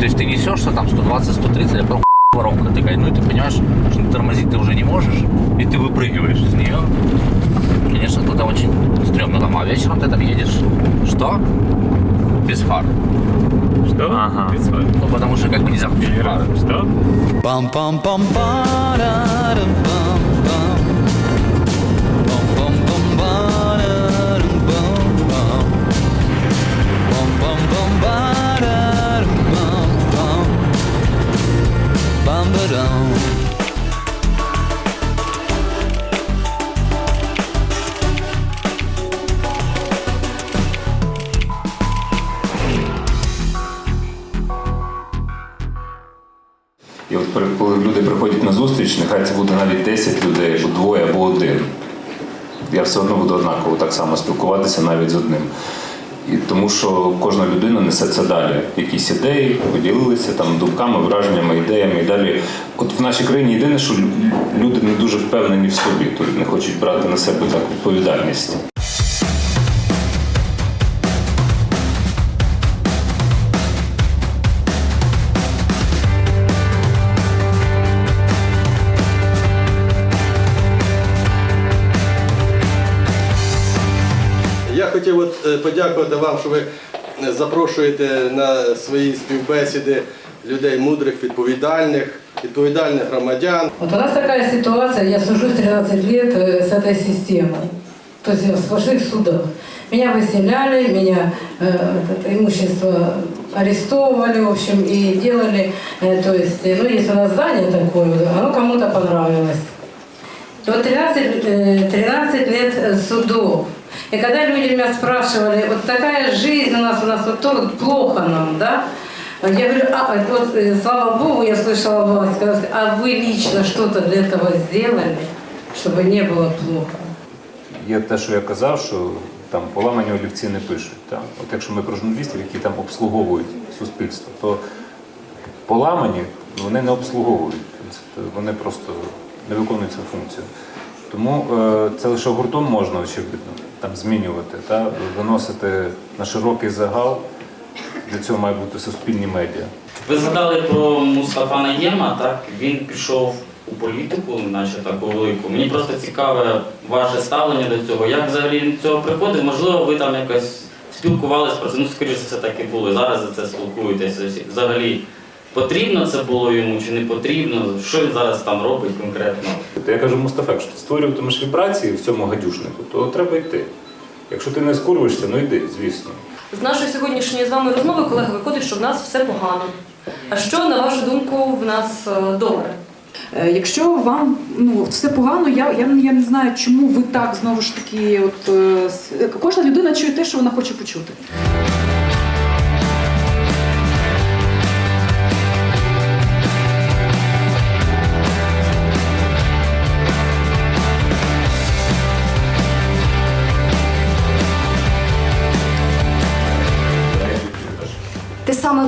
то есть ты несешься там 120-130, а потом воронка такая, ну и ты понимаешь, что тормозить ты уже не можешь, и ты выпрыгиваешь из нее. Конечно, тогда очень стрёмно там, а вечером ты там едешь, что? Без фар. Что? Ага. Без фар. Ну, потому что как бы нельзя включить фары. Что? Bum bum bum ba-da-dum, bum bum. Bum bum bum зустріч, нехай це буде навіть 10 людей, або двоє, або один. Я все одно буду однаково так само спілкуватися навіть з одним. І тому що кожна людина несе це далі. Якісь ідеї, поділилися там думками, враженнями, ідеями і далі. От в нашій країні єдине, що люди не дуже впевнені в собі, тобто не хочуть брати на себе так відповідальність. хотів от е, подякувати вам, що ви е, запрошуєте на свої співбесіди людей мудрих, відповідальних, відповідальних громадян. Вот у нас такая ситуация, я сужусь 13 лет э, с этой системой, то есть в сплошных судах. Меня выселяли, меня э, это имущество арестовывали, в общем, и делали, э, то есть, э, ну, есть у нас здание такое, оно кому-то понравилось. То 13, э, 13 лет э, судов. И когда люди меня спрашивали, вот такая жизнь у нас, у нас вот то вот плохо нам, да? Вот Я говорю, а вот э, слава Богу, я слышала вас, сказать, а вы лично что-то для этого сделали, чтобы не было плохо? Є те, що я казав, що там поламані олівці не пишуть. Та? От якщо ми про журналістів, які там обслуговують суспільство, то поламані вони не обслуговують. Це- Вони просто не виконують свою функцію. Тому е, це лише гуртом можна очевидно там змінювати, та? виносити на широкий загал. Для цього має бути суспільні медіа. Ви згадали про Мустафа Наєма, так? Він пішов у політику, наче таку велику. Мені просто цікаве ваше ставлення до цього. Як взагалі до цього приходить? Можливо, ви там якось спілкувалися про це, ну, скоріше все так і було. Зараз за це спілкуєтеся. Взагалі, потрібно це було йому чи не потрібно? Що він зараз там робить конкретно? Тобто Я кажу, Мустафа, якщо ти створюватимеш вібрації в цьому гадюшнику, то треба йти. Якщо ти не скурвишся, ну йди, звісно. З нашої сьогоднішньої з вами розмови, колеги, виходить, що в нас все погано. А що, на вашу думку, в нас е, добре? Е, Якщо вам ну все погано, я, я, я не знаю, чому ви так знову ж таки, от е, кожна людина чує те, що вона хоче почути.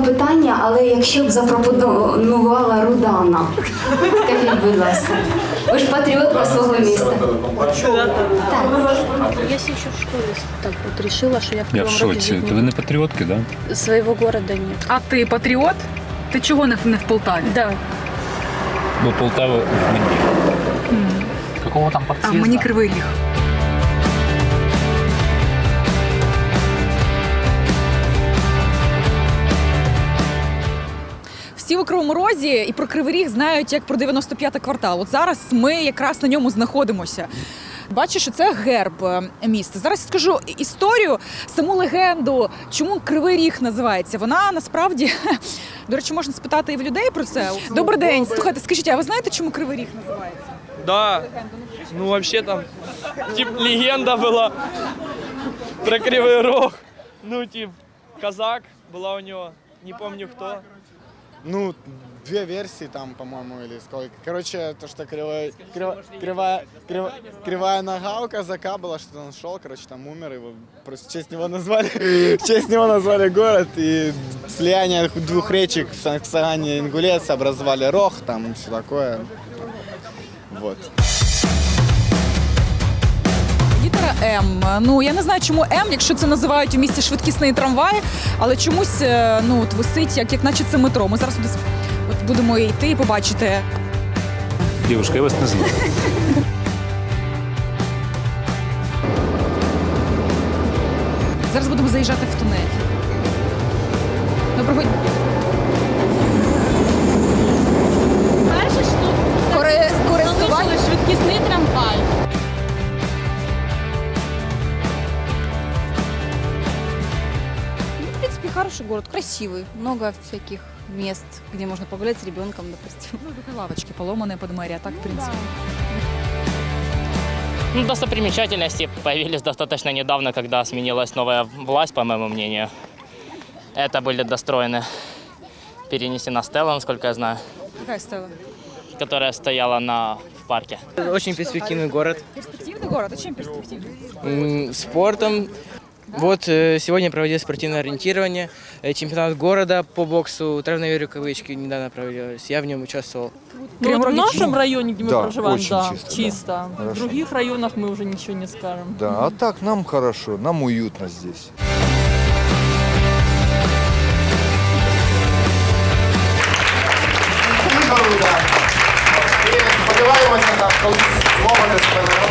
Питання, але якщо б запропонувала Рудана, скажіть, будь ласка, ви ж патріотка свого міста. Так. Я еще в школе так вот решила, что я в Я в шоці. То ви не патріотки, так? не- Своего города нет. А ти патріот? Ти чого не в, не в Полтаві? Да. Бо Полтава в мені. Какого там А мені кривий ріг. Всі у Кривому Розі і про Кривий Ріг знають як про 95-й квартал. От зараз ми якраз на ньому знаходимося. Бачиш, що це герб е, міста. Зараз я скажу історію, саму легенду, чому Кривий Ріг називається. Вона насправді, до речі, можна спитати і в людей про це. Добрий день. Слухайте, скажіть, а ви знаєте, чому Кривий Ріг називається? Да. Ну, вообще там, тип, легенда была про Кривой Рог. Ну, тип, казак была у него, не помню кто. Ну, две версии там, по-моему, или сколько. Короче, то, что кривой, криво- кривая, криво- кривая нога у казака была, что он шел, короче, там умер, его просто в честь него назвали, в честь него назвали город, и слияние двух речек в Сан- Сагане и Ингулец образовали Рог, там и все такое. Вот. М. Ну я не знаю, чому М, якщо це називають у місті швидкісний трамвай, але чомусь е, ну от висить, як, як наче це метро. Ми зараз от будемо йти і побачите. Дівушка, я вас не знаю. Зараз будемо заїжджати в тунель. Доброго дня. хороший город, красивый. Много всяких мест, где можно погулять с ребенком, допустим. Ну, тут і лавочки поломані по дворі, а так, в принципі. Ну, достопримечательности появились достаточно недавно, когда сменилась новая власть, по моему мнению. Это были достроены, перенесена стела, насколько я знаю, Яка стела? которая стояла на в парке. Очень перспективный город. Перспективний город, а чим перспективний? М, Спортом. вот э, сегодня проводилось спортивное ориентирование. Э, Чемпионат города по боксу, травные рукавички недавно проводилось. Я в нем участвовал. Ну, вот в нашем районе, где мы Да, проживаем, очень да, чисто, да. чисто. В Хорошо. других районах мы уже ничего не скажем. Да, а так нам хорошо, нам уютно здесь. Сподіваємося, там колись